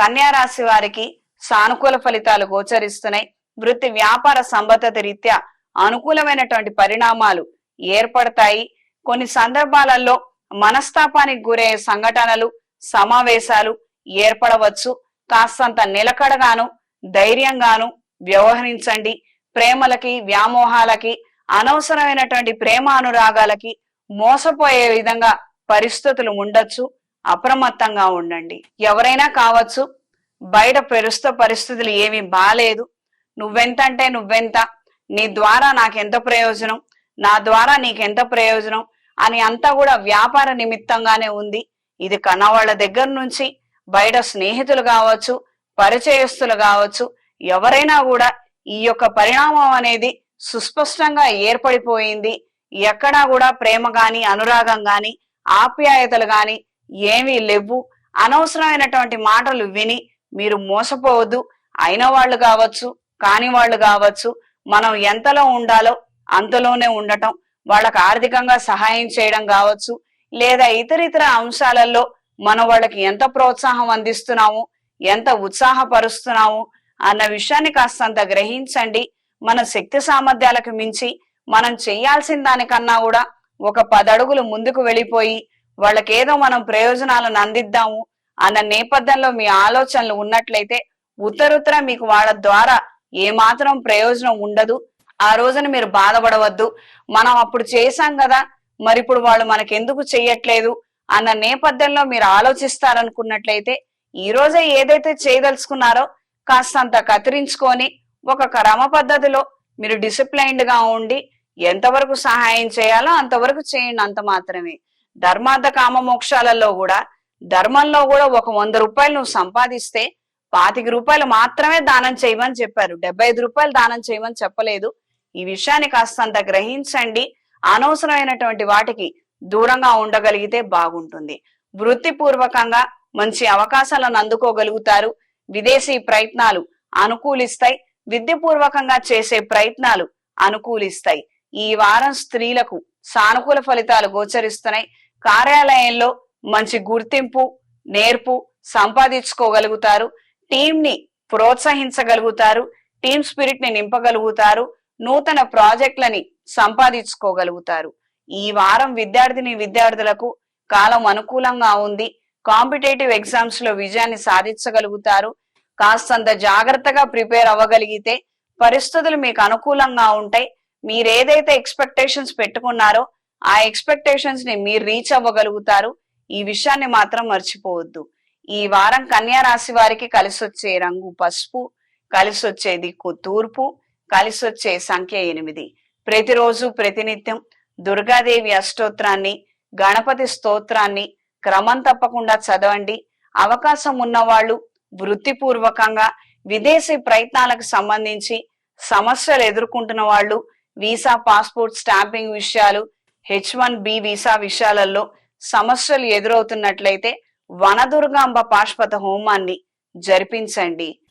కన్యా రాశి వారికి సానుకూల ఫలితాలు గోచరిస్తున్నాయి. వృత్తి వ్యాపార సంబద్ధత రీత్యా అనుకూలమైనటువంటి పరిణామాలు ఏర్పడతాయి. కొన్ని సందర్భాలలో మనస్తాపానికి గురయ్యే సంఘటనలు సమావేశాలు ఏర్పడవచ్చు. కాస్తంత నిలకడగాను ధైర్యంగాను వ్యవహరించండి. ప్రేమలకి వ్యామోహాలకి అనవసరమైనటువంటి ప్రేమ అనురాగాలకి మోసపోయే విధంగా పరిస్థితులు ఉండొచ్చు. అప్రమత్తంగా ఉండండి. ఎవరైనా కావచ్చు బయట పెరుస్త పరిస్థితులు ఏమీ బాలేదు. నువ్వెంత అంటే నువ్వెంత నీ ద్వారా నాకెంత ప్రయోజనం నా ద్వారా నీకెంత ప్రయోజనం అని అంతా కూడా వ్యాపార నిమిత్తంగానే ఉంది. ఇది కన్నవాళ్ళ దగ్గర నుంచి బయట స్నేహితులు కావచ్చు పరిచయస్తులు కావచ్చు ఎవరైనా కూడా ఈ యొక్క పరిణామం అనేది సుస్పష్టంగా ఏర్పడిపోయింది. ఎక్కడా కూడా ప్రేమ గాని అనురాగం గాని ఆప్యాయతలు గాని ఏమీ లేవు. అనవసరమైనటువంటి మాటలు విని మీరు మోసపోవద్దు. అయిన వాళ్ళు కావచ్చు కాని వాళ్ళు కావచ్చు మనం ఎంతలో ఉండాలో అంతలోనే ఉండటం వాళ్ళకి ఆర్థికంగా సహాయం చేయడం కావచ్చు లేదా ఇతర ఇతర అంశాలలో మనం వాళ్ళకి ఎంత ప్రోత్సాహం అందిస్తున్నాము ఎంత ఉత్సాహపరుస్తున్నాము అన్న విషయాన్ని కాస్తంత గ్రహించండి. మన శక్తి సామర్థ్యాలకు మించి మనం చేయాల్సిన దానికన్నా కూడా ఒక పదడుగులు ముందుకు వెళ్ళిపోయి వాళ్ళకేదో మనం ప్రయోజనాలను అందిద్దాము అన్న నేపథ్యంలో మీ ఆలోచనలు ఉన్నట్లయితే ఉత్తరుత్తర మీకు వాళ్ళ ద్వారా ఏమాత్రం ప్రయోజనం ఉండదు. ఆ రోజున మీరు బాధపడవద్దు. మనం అప్పుడు చేశాం కదా మరి ఇప్పుడు వాళ్ళు మనకెందుకు చెయ్యట్లేదు అన్న నేపథ్యంలో మీరు ఆలోచిస్తారనుకున్నట్లయితే ఈ రోజే ఏదైతే చేయదలుచుకున్నారో కాస్తంత కత్తిరించుకొని ఒక క్రమ పద్ధతిలో మీరు డిసిప్లైన్డ్గా ఉండి ఎంతవరకు సహాయం చేయాలో అంతవరకు చేయండి అంత మాత్రమే. ధర్మార్థ కామ మోక్షాలలో కూడా ధర్మంలో కూడా ఒక వంద రూపాయలు నువ్వు సంపాదిస్తే పాతిక రూపాయలు మాత్రమే దానం చేయమని చెప్పారు. డెబ్బై ఐదు రూపాయలు దానం చేయమని చెప్పలేదు. ఈ విషయాన్ని కాస్తంత గ్రహించండి. అనవసరమైనటువంటి వాటికి దూరంగా ఉండగలిగితే బాగుంటుంది. వృత్తిపూర్వకంగా మంచి అవకాశాలను అందుకోగలుగుతారు. విదేశీ ప్రయత్నాలు అనుకూలిస్తాయి. విద్యపూర్వకంగా చేసే ప్రయత్నాలు అనుకూలిస్తాయి. ఈ వారం స్త్రీలకు సానుకూల ఫలితాలు గోచరిస్తున్నాయి. కార్యాలయంలో మంచి గుర్తింపు నేర్పు సంపాదించుకోగలుగుతారు. టీంని ప్రోత్సహించగలుగుతారు. టీం స్పిరిట్ని నింపగలుగుతారు. నూతన ప్రాజెక్టులని సంపాదించుకోగలుగుతారు. ఈ వారం విద్యార్థిని విద్యార్థులకు కాలం అనుకూలంగా ఉంది. కాంపిటేటివ్ ఎగ్జామ్స్లో విజయాన్ని సాధించగలుగుతారు. కాస్తంత జాగ్రత్తగా ప్రిపేర్ అవ్వగలిగితే పరిస్థితులు మీకు అనుకూలంగా ఉంటాయి. మీరు ఏదైతే ఎక్స్పెక్టేషన్స్ పెట్టుకున్నారో ఆ ఎక్స్పెక్టేషన్స్ని మీరు రీచ్ అవ్వగలుగుతారు. ఈ విషయాన్ని మాత్రం మర్చిపోవద్దు. ఈ వారం కన్యా రాశి వారికి కలిసి వచ్చే రంగు పసుపు కలిసి వచ్చే దిక్కు తూర్పు కలిసి వచ్చే సంఖ్య ఎనిమిది. ప్రతిరోజు ప్రతినిత్యం దుర్గాదేవి అష్టోత్రాన్ని గణపతి స్తోత్రాన్ని క్రమం తప్పకుండా చదవండి. అవకాశం ఉన్నవాళ్ళు వృత్తిపూర్వకంగా విదేశీ ప్రయత్నాలకు సంబంధించి సమస్యలు ఎదుర్కొంటున్న వాళ్ళు వీసా పాస్పోర్ట్ స్టాంపింగ్ విషయాలు హెచ్ వన్ బి వీసా విషయాలలో సమస్యలు ఎదురవుతున్నట్లయితే వనదుర్గాంబ పాష్పత హోమాన్ని జరిపించండి.